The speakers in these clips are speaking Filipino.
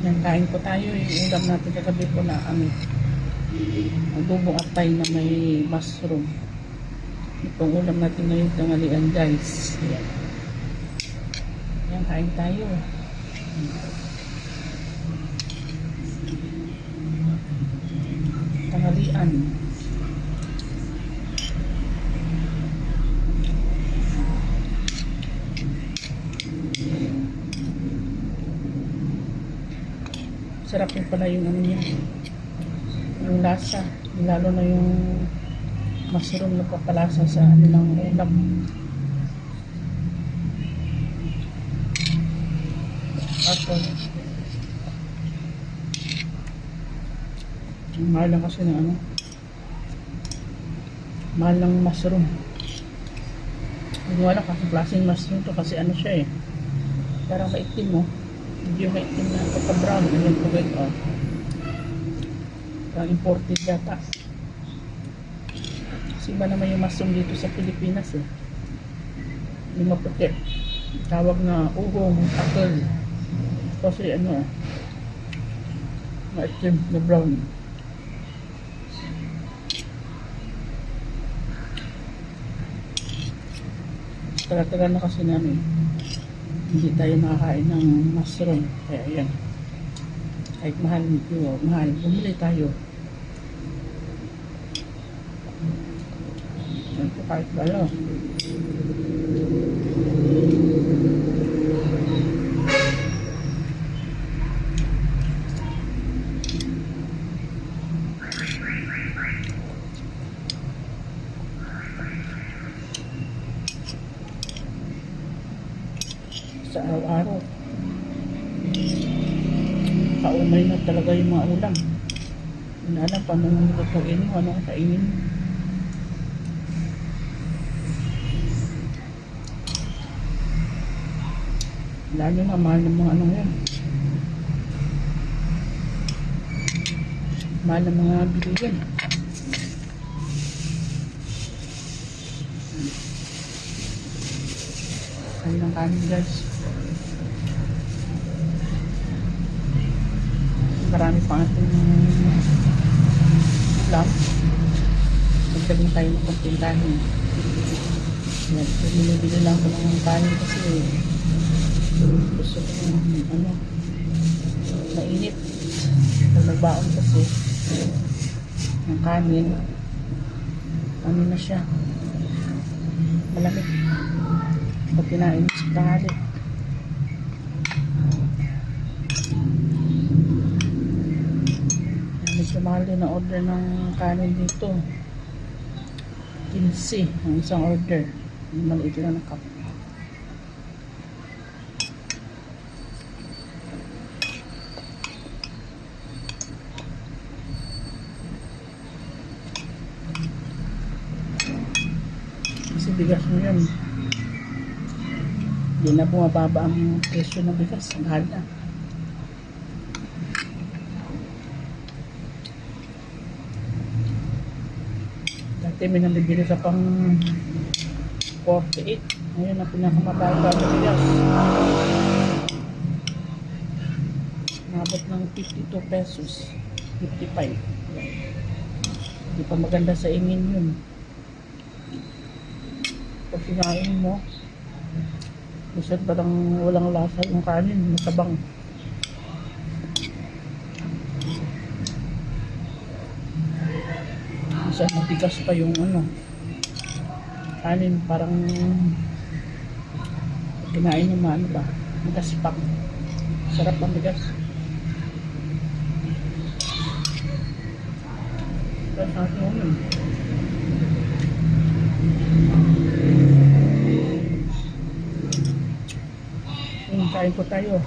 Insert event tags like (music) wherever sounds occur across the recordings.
Yan, kain po tayo. Yung ulam natin kagabi po na ano, adobong atay na may mushroom. Itong ulam natin ngayon tanghalian guys. Yan. Yan, kain tayo. Tanghalian. Sarap yung pala yung ano niya. Yung lasa. Lalo na yung mushroom na papalasa sa ano ng ulam. Apple. Mahal lang kasi ng ano. Mahal ng mushroom. Hindi wala kasi klaseng mushroom to kasi ano siya eh. Parang maitim mo. Hindi yung maitim na pagka-brown. Ayan po guys. Oh. Parang imported yata. Kasi iba naman yung mushroom dito sa Pilipinas eh. Yung maputi. Tawag na ugong, takal. Kasi ano, maitim na brown. Tagal-tagal na kasi namin. Hindi tayo nakakain ng mushroom. Kaya yan. Kahit mahal nito, mahal, bumili tayo. Kahit ano. Sa araw-araw. Kaumay na talaga yung mga ulam. Hindi na alam paano mo lutuin mo, ano kainin mo. Lalo na mahal ng mga ano yan. Mahal ng mga biligan. Kain ng kanin guys. Marami pa ating ulam. Magdaling tayo ng kanin. Yan. Binibili lang ko ng kanin kasi gusto ko ng ano, mainit. Pag nagbaon kasi ng kanin, ano na siya, malamig. Pag kinain sa tanghali. Medyo mahal din ang order ng kanin dito. 15 ang isang order. Maliit lang na cup. Kasi bigas mo yan. Hindi na bumababa ang presyo ng bigas. Ang mahal na. Dati may nabibili sa pang 48. Ngayon na pinakamababa ng bigas. Nabot ng 52 pesos. 55. Hindi pa maganda sa ingin yun. Pag sinain mo, Minsan parang walang lasa yung kanin, matabang. Minsan matigas pa yung ano, kanin parang kinain yung ano ba, magaspak. Sarap ang bigas. Tapos natin yun. Kain po tayo.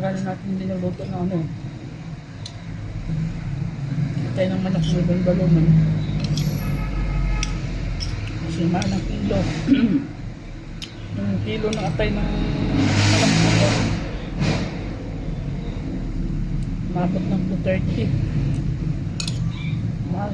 Natin dinuluto na ano. Tayo ng manok may balbalunan. Kasi mahal ng kilo. (clears throat) yung kilo ng atay ng ko ko. Mabot ng 230. Mahal.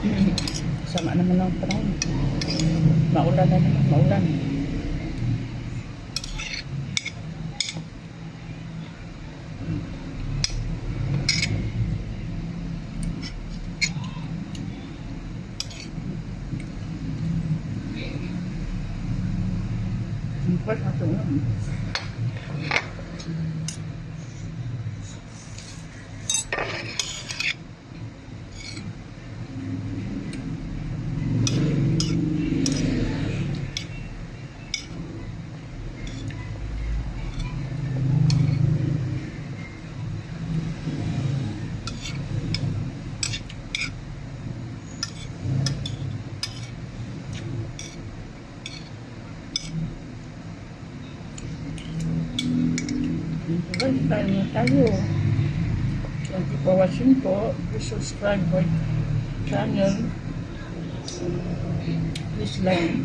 Sama naman ang panahon. Maulan na naman, maulan. Empat atau enam. Guys, tayo na tayo. Thank you watching po. Please subscribe my channel. Please like.